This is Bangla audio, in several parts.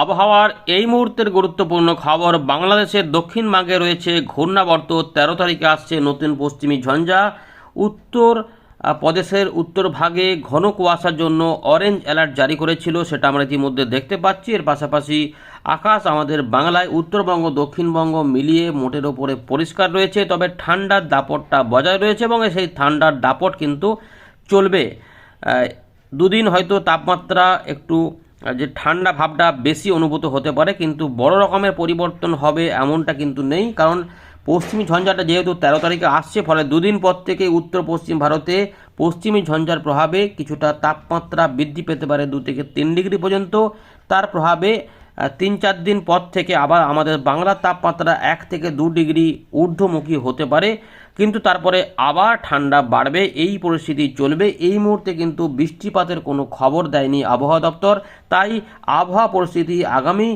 আবহাওয়ার এই মুহূর্তের গুরুত্বপূর্ণ খবর, বাংলাদেশের দক্ষিণ ভাগে রয়েছে ঘূর্ণাবর্ত। তেরো তারিখে আসছে নতুন পশ্চিমী ঝঞ্ঝা। উত্তর প্রদেশের উত্তর ভাগে ঘন কুয়াশার জন্য অরেঞ্জ অ্যালার্ট জারি করেছিল, সেটা আমরা ইতিমধ্যে দেখতে পাচ্ছি। এর পাশাপাশি আকাশ আমাদের বাংলায়, উত্তরবঙ্গ, দক্ষিণবঙ্গ মিলিয়ে মোটের ওপরে পরিষ্কার রয়েছে। তবে ঠান্ডার দাপটটা বজায় রয়েছে এবং সেই ঠান্ডার দাপট কিন্তু চলবে। দুদিন হয়তো তাপমাত্রা একটু যে ঠান্ডা ভাবটা বেশি অনুভূত হতে পারে, কিন্তু বড় রকমের পরিবর্তন হবে এমনটা কিন্তু নেই, কারণ পশ্চিমী ঝঞ্ঝাটা যেহেতু তেরো তারিখে আসছে, ফলে দুদিন পর থেকে উত্তর পশ্চিম ভারতে পশ্চিমী ঝঞ্ঝার প্রভাবে কিছুটা তাপমাত্রা বৃদ্ধি পেতে পারে দু থেকে তিন ডিগ্রি পর্যন্ত। তার প্রভাবে তিন চার দিন পর থেকে আবার আমাদের বাংলার তাপমাত্রা এক থেকে দু ডিগ্রি ঊর্ধ্বমুখী হতে পারে, কিন্তু তারপরে আবার ঠান্ডা বাড়বে, এই পরিস্থিতি চলবে। এই মুহূর্তে কিন্তু বৃষ্টিপাতের কোনো খবর দেয়নি আবহাওয়া দপ্তর। তাই আবহাওয়া পরিস্থিতি আগামী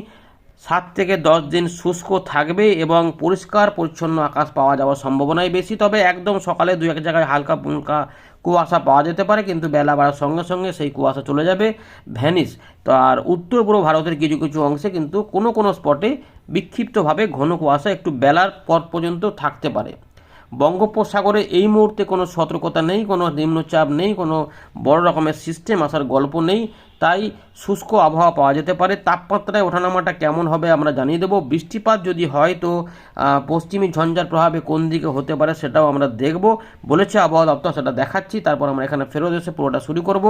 সাত থেকে দশ দিন শুষ্ক থাকবে এবং পরিষ্কার পরিচ্ছন্ন আকাশ পাওয়া যাওয়ার সম্ভাবনাই বেশি। তবে একদম সকালে দু এক জায়গায় হালকা ফুলকা কুয়াশা পাওয়া যেতে পারে, কিন্তু বেলা বাড়ার সঙ্গে সঙ্গে সেই কুয়াশা চলে যাবে ভ্যানিস। তো আর উত্তর পূর্ব ভারতের কিছু কিছু অংশে কিন্তু কোনো কোনো স্পটে বিক্ষিপ্তভাবে ঘন কুয়াশা একটু বেলার পর পর্যন্ত থাকতে পারে। বঙ্গোপসাগরে এই মুহূর্তে কোনো সতর্কতা নেই, কোনো নিম্নচাপ নেই, কোনো বড় রকমের সিস্টেম আসার গল্প নেই। তাই শুষ্ক আবহাওয়া পাওয়া যেতে পারে। তাপমাত্রায় ওঠানামাটা কেমন হবে আমরা জানিয়ে দেবো। বৃষ্টিপাত যদি হয় তো পশ্চিমী ঝঞ্ঝার প্রভাবে কোন দিকে হতে পারে সেটাও আমরা দেখব। বলেছে আবহাওয়া দপ্তর, সেটা দেখাচ্ছি। তারপর আমরা এখানে ফেরত এসে পুরোটা শুরু করব।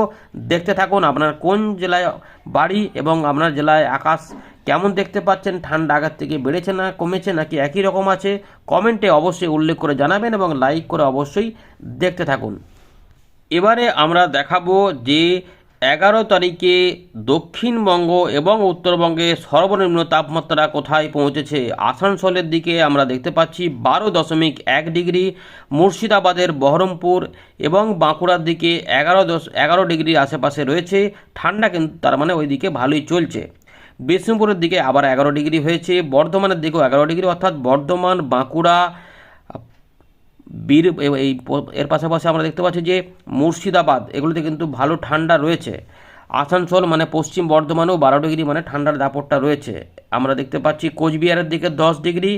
দেখতে থাকুন আপনার কোন জেলায় বাড়ি এবং আপনার জেলায় আকাশ কেমন দেখতে পাচ্ছেন? ঠান্ডা আগের থেকে বেড়েছে না কমেছে নাকি একই রকম আছে? কমেন্টে অবশ্যই উল্লেখ করে জানাবেন এবং লাইক করে অবশ্যই দেখতে থাকুন। এবারে আমরা দেখাবো যে এগারো তারিখে দক্ষিণবঙ্গ এবং উত্তরবঙ্গে সর্বনিম্ন তাপমাত্রা কোথায় পৌঁছেছে? আসানসোলের দিকে আমরা দেখতে পাচ্ছি বারো দশমিক এক ডিগ্রি, মুর্শিদাবাদের বহরমপুর এবং বাঁকুড়ার দিকে এগারো দশ, এগারো ডিগ্রির আশেপাশে রয়েছে। ঠান্ডা কিন্তু তার মানে ওই দিকে ভালোই চলছে। বিষ্ণুপুরের দিকে আবার এগারো ডিগ্রি হয়েছে, বর্ধমানের দিকেও এগারো ডিগ্রি, অর্থাৎ বর্ধমান, বাঁকুড়া বীর এই এর পাশাপাশি আমরা দেখতে পাচ্ছি যে মুর্শিদাবাদ, এগুলোতে কিন্তু ভালো ঠান্ডা রয়েছে। আসানসোল মানে পশ্চিম বর্ধমানেও বারো ডিগ্রি মানে ঠান্ডার দাপটটা রয়েছে। আমরা দেখতে পাচ্ছি কোচবিহারের দিকে দশ ডিগ্রি,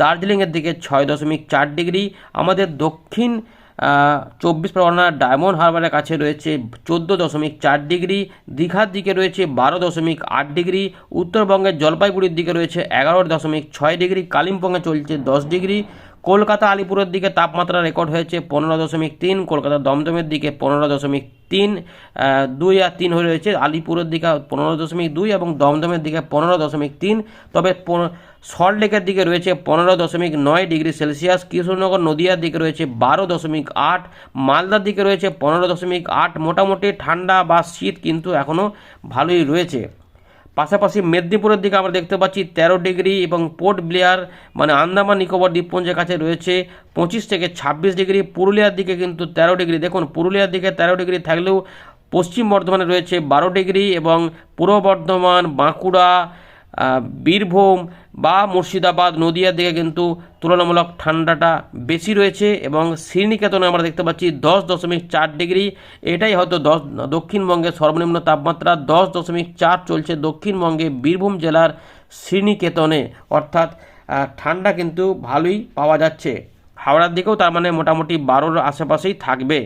দার্জিলিংয়ের দিকে ছয় দশমিক চার ডিগ্রি, আমাদের দক্ষিণ চব্বিশ পরগনার ডায়মন্ড হারবারের কাছে রয়েছে চোদ্দ দশমিক চার ডিগ্রি, দীঘার দিকে রয়েছে বারো দশমিক আট ডিগ্রি, উত্তরবঙ্গের জলপাইগুড়ির দিকে রয়েছে এগারো দশমিক ছয় ডিগ্রি, কালিম্পংয়ে চলছে দশ ডিগ্রি কলকাতা আলিপুরের দিকে তাপমাত্রা রেকর্ড হয়েছে পনেরো দশমিক তিন, কলকাতা দমদমের দিকে পনেরো দশমিক তিন দুই আর তিন হয়ে রয়েছে। আলিপুরের দিকে পনেরো দশমিক দুই এবং দমদমের দিকে পনেরো দশমিক তিন। তবে সল্টলেকের দিকে রয়েছে পনেরো দশমিক নয় ডিগ্রি সেলসিয়াস। কৃষ্ণনগর নদিয়ার দিকে রয়েছে বারো দশমিক আট। মালদার দিকে রয়েছে পনেরো দশমিক আট। মোটামুটি ঠান্ডা বা শীত কিন্তু এখনও ভালোই রয়েছে। পাশাপাশি মেদিনীপুরের দিকে আমরা দেখতে পাচ্ছি তেরো ডিগ্রি এবং পোর্ট ব্লেয়ার মানে আন্দামান, নিকোবর দ্বীপপুঞ্জের কাছে রয়েছে পঁচিশ থেকে ছাব্বিশ ডিগ্রি। পুরুলিয়ার দিকে কিন্তু তেরো ডিগ্রি। দেখুন, পুরুলিয়ার দিকে তেরো ডিগ্রি থাকলেও পশ্চিম বর্ধমানে রয়েছে বারো ডিগ্রি এবং পূর্ব বর্ধমান, বাঁকুড়া বীরভূম বা মুর্শিদাবাদ, নদিয়ার দিকে কিন্তু তুলনামূলক ঠান্ডাটা বেশি রয়েছে এবং শ্রীনিকেতনে আমরা দেখতে পাচ্ছি দশ দশমিক চার ডিগ্রি। এটাই হয়তো দশ দক্ষিণবঙ্গের সর্বনিম্ন তাপমাত্রা দশ দশমিক চার চলছে দক্ষিণবঙ্গে বীরভূম জেলার শ্রীনিকেতনে। অর্থাৎ ঠান্ডা কিন্তু ভালোই পাওয়া যাচ্ছে। হাওড়ার দিকেও তার মানে মোটামুটি বারোর আশেপাশেই থাকবে।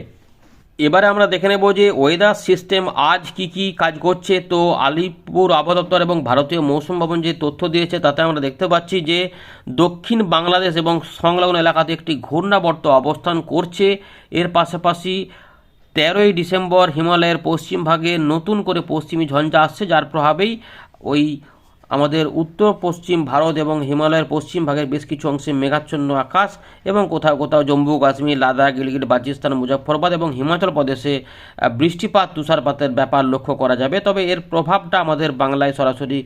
এবারে আমরা দেখে নেব যে ওয়েদার সিস্টেম আজ কি কি কাজ করছে। তো আলিপুর আবহাওয়া এবং ভারতীয় মৌসুম ভবন যে তথ্য দিয়েছে, তাতে আমরা দেখতে পাচ্ছি যে দক্ষিণ বাংলাদেশ এবং সংলগ্ন এলাকাতে একটি ঘূর্ণাবর্ত অবস্থান করছে। এর পাশাপাশি তেরোই ডিসেম্বর হিমালয়ের পশ্চিম ভাগে নতুন করে পশ্চিমী ঝঞ্ঝা আসছে, যার প্রভাবেই ওই আমাদের উত্তর, পশ্চিম ভারত এবং হিমালয়ের পশ্চিম ভাগের বেশ কিছু অংশে মেঘাচ্ছন্ন আকাশ এবং কোথাও কোথাও জম্মু, কাশ্মীর, লাদাখ, গিলগিট বাজিস্তান মুজফ্ফরবাদ এবং হিমাচল প্রদেশে বৃষ্টিপাত, তুষারপাতের ব্যাপার লক্ষ্য করা যাবে। তবে এর প্রভাবটা আমাদের বাংলায় সরাসরি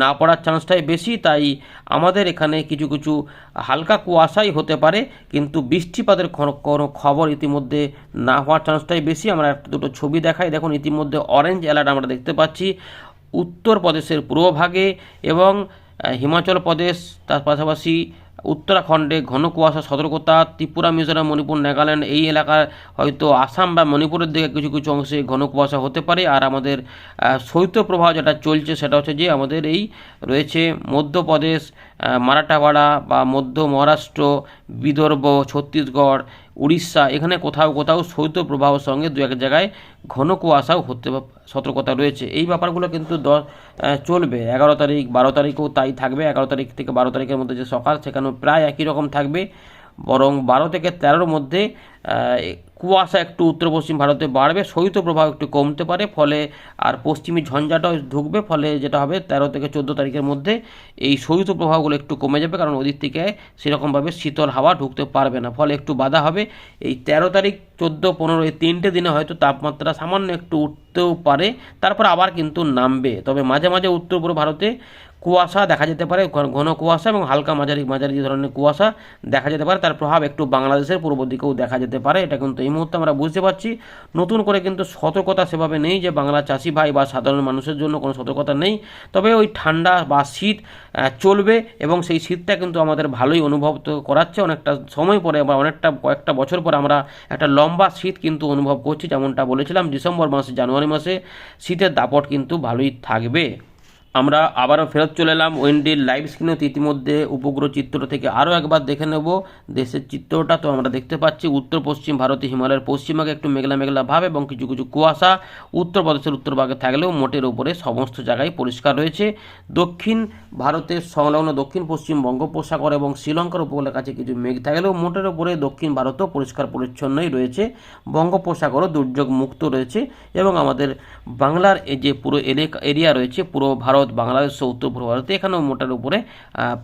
না পড়ার চান্সটাই বেশি। তাই আমাদের এখানে কিছু কিছু হালকা কুয়াশাই হতে পারে, কিন্তু বৃষ্টিপাতের কোনো খবর ইতিমধ্যে না হওয়ার চান্সটাই বেশি। আমরা একটা দুটো ছবি দেখাই। দেখুন, ইতিমধ্যে অরেঞ্জ অ্যালার্ট আমরা দেখতে পাচ্ছি। উত্তরপ্রদেশের পূর্বভাগে এবং হিমাচল প্রদেশ, তার পাশাপাশি উত্তরাখণ্ডে ঘন কুয়াশা, সতর্কতা, ত্রিপুরা, মিজোরাম, মণিপুর, নাগাল্যান্ড এই এলাকার হয়তো আসাম বা মণিপুরের দিকে কিছু কিছু অংশে ঘন কুয়াশা হতে পারে। আর আমাদের শৈত্যপ্রবাহ যেটা চলছে সেটা হচ্ছে যে আমাদের এই রয়েছে মধ্যপ্রদেশ মারাঠাওয়াড়া বা মধ্য মহারাষ্ট্র, বিদর্ভ, ছত্তিশগড় উড়িষ্যা, এখানে কোথাও কোথাও শৈত্যপ্রবাহের সঙ্গে দু এক জায়গায় ঘন কুয়াশাও হতে সতর্কতা রয়েছে। এই ব্যাপারগুলো কিন্তু দশ চলবে। এগারো তারিখ, বারো তারিখও তাই থাকবে। এগারো তারিখ থেকে বারো তারিখের মধ্যে যে সকাল, সেখানেও প্রায় একই রকম থাকবে। বরং বারো থেকে তেরোর মধ্যে কুয়াশা একটু উত্তর পশ্চিম ভারতে বাড়বে শৈত্যপ্রবাহ একটু কমতে পারে, ফলে আর পশ্চিমী ঝঞ্ঝাটাও ঢুকবে, ফলে যেটা হবে তেরো থেকে চোদ্দ তারিখের মধ্যে এই শৈত্যপ্রবাহগুলো একটু কমে যাবে, কারণ ওদিক থেকে সেরকমভাবে শীতল হাওয়া ঢুকতে পারবে না। ফলে একটু বাধা হবে, এই তেরো তারিখ, চোদ্দ, পনেরো, এই তিনটে দিনে হয়তো তাপমাত্রা সামান্য একটু উঠতেও পারে, তারপর আবার কিন্তু নামবে। তবে মাঝে মাঝে উত্তর পূর্ব ভারতে কুয়াশা দেখা যেতে পারে, ঘন- কুয়াশা এবং হালকা মাঝারি মাঝারি ধরনের কুয়াশা দেখা যেতে পারে, তার প্রভাব একটু বাংলাদেশের পূর্ব দিকেও দেখা যেতে পারে, এটা কিন্তু এই মুহূর্তে আমরা বুঝতে পারছি। নতুন করে কিন্তু সতর্কতা সেভাবে নেই যে বাংলা চাষি ভাই বা সাধারণ মানুষের জন্য কোনো সতর্কতা নেই। তবে ওই ঠান্ডা বা শীত চলবে এবং সেই শীতটা কিন্তু আমাদের ভালোই অনুভব তো করাচ্ছে। অনেকটা সময় পরে বা অনেকটা কয়েকটা বছর পরে আমরা একটা লম্বা শীত কিন্তু অনুভব করছি, যেমনটা বলেছিলাম, ডিসেম্বর মাসে, জানুয়ারি মাসে শীতের দাপট কিন্তু ভালোই থাকবে। আমরা আবারও ফেরত চলে এলাম ওয়েন্ডির লাইভ স্ক্রিনে ইতিমধ্যে উপগ্রহ চিত্র থেকে আরও একবার দেখে নেব দেশের চিত্রটা। তো আমরা দেখতে পাচ্ছি উত্তর পশ্চিম ভারতে, হিমালয়ের পশ্চিমভাগে একটু মেঘলা মেঘলা ভাব এবং কিছু কিছু কুয়াশা। উত্তরপ্রদেশের উত্তরভাগে থাকলেও মোটের উপরে সমস্ত জায়গায় পরিষ্কার রয়েছে। দক্ষিণ ভারতের সংলগ্ন দক্ষিণ পশ্চিম বঙ্গোপসাগর এবং শ্রীলঙ্কার উপকূলের কাছে কিছু মেঘ থাকলেও মোটের উপরে দক্ষিণ ভারতও পরিষ্কার পরিচ্ছন্নই রয়েছে। বঙ্গোপসাগরও দুর্যোগ মুক্ত রয়েছে এবং আমাদের বাংলার এই যে পুরো এলাকা এরিয়া রয়েছে, পুরো ভারত বাংলাদেশ সহ উত্তর পূর্ব ভারতে এখানেও মোটার উপরে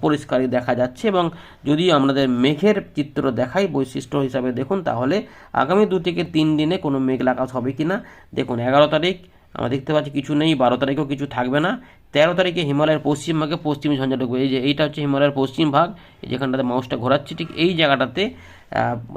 পরিষ্কারই দেখা যাচ্ছে এবং যদি আমাদের মেঘের চিত্র দেখাই, বৈশিষ্ট্য হিসাবে দেখুন, তাহলে আগামী দু থেকে তিন দিনে কোনো মেঘলা আকাশ হবে কি না দেখুন, এগারো তারিখ, আমরা দেখতে পাচ্ছি কিছু নেই, বারো তারিখেও কিছু থাকবে না। তেরো তারিখে হিমালয়ের পশ্চিম ভাগে পশ্চিমী ঝঞ্ঝা ঢুকবে। এই যে এইটা হচ্ছে হিমালয়ের পশ্চিম ভাগ যেখানটাতে মাউসটা ঘোরাচ্ছি, ঠিক এই জায়গাটাতে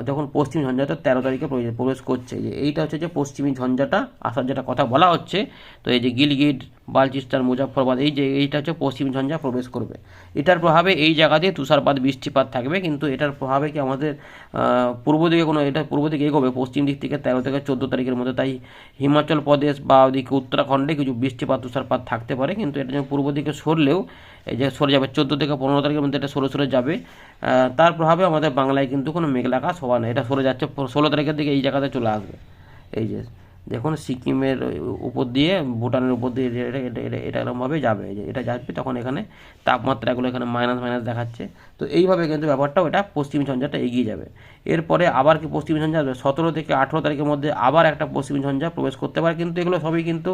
যখন পশ্চিম ঝঞ্ঝাটা তেরো তারিখে প্রবে- প্রবেশ করছে। যে এইটা হচ্ছে যে পশ্চিমী ঝঞ্ঝাটা আসার যেটা কথা বলা হচ্ছে। তো এই যে গিলগিট, বালচিস্তান মুজাফরবাদ এই যে এইটা হচ্ছে পশ্চিম ঝঞ্ঝা প্রবেশ করবে। এটার প্রভাবে এই জায়গাতে তুষারপাত, বৃষ্টিপাত থাকবে, কিন্তু এটার প্রভাবে কি আমাদের পূর্ব দিকে কোনো, এটা পূর্ব দিকে এগোবে, পশ্চিম দিক থেকে তেরো থেকে চোদ্দ তারিখের মধ্যে, তাই হিমাচল প্রদেশ বা ওদিকে উত্তরাখণ্ডে কিছু বৃষ্টিপাত, তুষারপাত থাকতে পারে, কিন্তু এটা যেন পূর্ব দিকে সরলেও এই যে সরে যাবে, চোদ্দ থেকে পনেরো তারিখের মধ্যে এটা সরে সরে যাবে। তার প্রভাবে আমাদের বাংলায় কিন্তু কোনো মেঘলা আকাশ হওয়া নেই। এটা সরে যাচ্ছে, ষোলো তারিখের দিকে এই জায়গাতে চলে আসবে। এই যে দেখুন সিকিমের উপর দিয়ে, ভুটানের উপর দিয়ে এটা এটা এটা এটা এরকমভাবে যাবে। যে এটা যাবে তখন এখানে তাপমাত্রাগুলো এখানে মাইনাস মাইনাস দেখাচ্ছে। তো এইভাবে কিন্তু ব্যাপারটাও এটা পশ্চিমী ঝঞ্ঝাটা এগিয়ে যাবে। এরপরে আবার কি পশ্চিমী ঝঞ্ঝা আসবে? সতেরো থেকে আঠেরো তারিখের মধ্যে আবার একটা পশ্চিমী ঝঞ্ঝা প্রবেশ করতে পারে। কিন্তু এগুলো সবই কিন্তু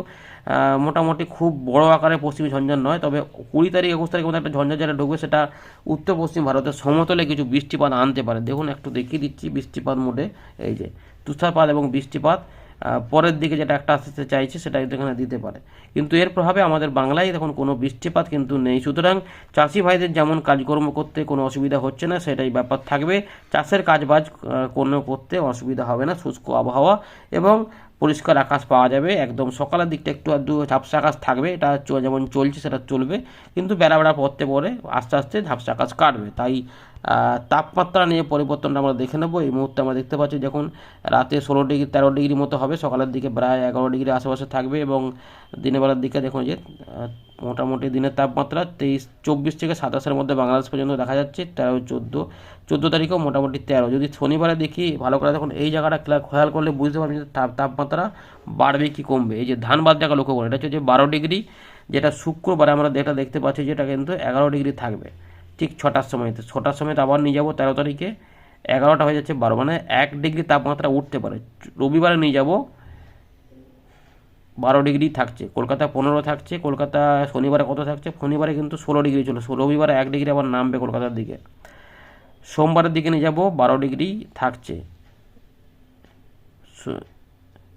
মোটামুটি খুব বড় আকারে পশ্চিমী ঝঞ্ঝা নয়। তবে কুড়ি তারিখ, একুশ তারিখের মধ্যে একটা ঝঞ্ঝা যেটা ঢুকবে, সেটা উত্তর পশ্চিম ভারতের সমতলে কিছু বৃষ্টিপাত আনতে পারে। দেখুন, একটু দেখিয়ে দিচ্ছি বৃষ্টিপাত মোডে। এই যে তুষারপাত এবং বৃষ্টিপাত। পরের দিকে যেটা একটা আসতে চাইছে সেটা এখানে দিতে পারে। কিন্তু এর প্রভাবে আমাদের বাংলায় এখন কোনো বৃষ্টিপাত কিন্তু নেই। সুতরাং চাষি ভাইদের যেমন কাজকর্ম করতে কোনো অসুবিধা হচ্ছে না, সেটাই ব্যাপার থাকবে। চাষের কাজবাজ কোনো করতে অসুবিধা হবে না। শুষ্ক আবহাওয়া এবং পরিষ্কার আকাশ পাওয়া যাবে। একদম সকালের দিকটা একটু আধটু ঝাপসা আকাশ থাকবে। এটা যেমন চলছে সেটা চলবে। কিন্তু বেড়া বেড়া পড়তে পরে আস্তে আস্তে ঝাপসা আকাশ কাটবে। তাই তাপমাত্রা নিয়ে পরিবর্তনটা আমরা দেখে নেব। এই মুহূর্তে আমরা দেখতে পাচ্ছি যখন রাতে ষোলো ডিগ্রি, তেরো ডিগ্রি মতো হবে, সকালের দিকে প্রায় এগারো ডিগ্রি আশেপাশে থাকবে এবং দিনের বেলার দিকে দেখুন যে মোটামুটি দিনের তাপমাত্রা তেইশ, চব্বিশ থেকে সাতাশের মধ্যে বাংলাদেশ পর্যন্ত দেখা যাচ্ছে, তেরো, চোদ্দ। চোদ্দ তারিখেও মোটামুটি তেরো। যদি শনিবারে দেখি, ভালো করে দেখুন, এই জায়গাটা খেয়াল করলে বুঝতে পারবেন যে তাপ- তাপমাত্রা বাড়বে কি কমবে। এই যে ধানবাদ জায়গা লক্ষ্য করে এটা হচ্ছে যে বারো ডিগ্রি, যেটা শুক্রবারে আমরা যেটা দেখতে পাচ্ছি, যেটা কিন্তু এগারো ডিগ্রি থাকবে। ঠিক ছটার সময়তে। ছটার সময় আবার নিয়ে যাব তেরো তারিখে। এগারোটা হয়ে যাচ্ছে বারো মানে এক ডিগ্রি তাপমাত্রা উঠতে পারে। রবিবারে নিয়ে যাব বারো ডিগ্রি থাকছে। কলকাতা পনেরো থাকছে, কলকাতা শনিবারে কত থাকছে? শনিবারে কিন্তু ষোলো ডিগ্রি চলে রবিবারে এক ডিগ্রি আবার নামবে কলকাতার দিকে। সোমবারের দিকে নিয়ে যাব, বারো ডিগ্রি থাকছে।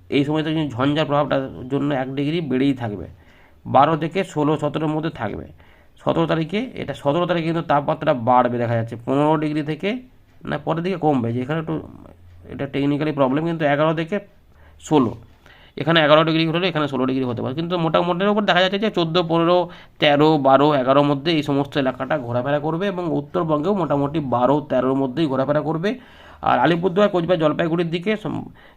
এই সময়তে কিন্তু ঝঞ্ঝার প্রভাবটার জন্য এক ডিগ্রি বেড়েই থাকবে। বারো থেকে ষোলো, সতেরোর মধ্যে থাকবে। সতেরো তারিখে, এটা সতেরো তারিখে কিন্তু তাপমাত্রা বাড়বে, দেখা যাচ্ছে। পনেরো ডিগ্রি থেকে, না, পরের দিকে কমবে। যে এখানে একটু, এটা টেকনিক্যালি প্রবলেম কিন্তু এগারো থেকে ষোলো। এখানে এগারো ডিগ্রি হলে এখানে ষোলো ডিগ্রি হতে পারে। কিন্তু মোটামুটির উপর দেখা যাচ্ছে যে চোদ্দ, পনেরো, তেরো, বারো, এগারোর মধ্যে এই সমস্ত এলাকাটা ঘোরাফেরা করবে এবং উত্তরবঙ্গেও মোটামুটি বারো, তেরোর মধ্যেই ঘোরাফেরা করবে। আর আলিপুরদুয়ার কোচবিহার জলপাইগুড়ির দিকে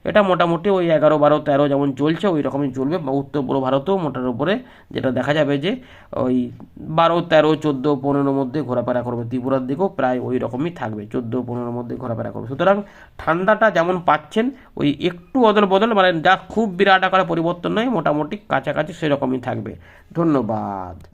এটা মোটামুটি ওই এগারো, বারো, তেরো যেমন চলছে, ওই রকমই চলবে। উত্তর, পূর্ব ভারতেও মোটার উপরে যেটা দেখা যাবে যে ওই বারো, তেরো, চোদ্দ, পনেরোর মধ্যে ঘোরাফেরা করবে। ত্রিপুরার দিকেও প্রায় ওই রকমই থাকবে, চোদ্দ, পনেরোর মধ্যে ঘোরাফেরা করবে। সুতরাং ঠান্ডাটা যেমন পাচ্ছেন, ওই একটু অদল বদল মানে যা খুব বিরাট আকারে পরিবর্তন নয়, মোটামুটি কাছাকাছি সেরকমই থাকবে। ধন্যবাদ।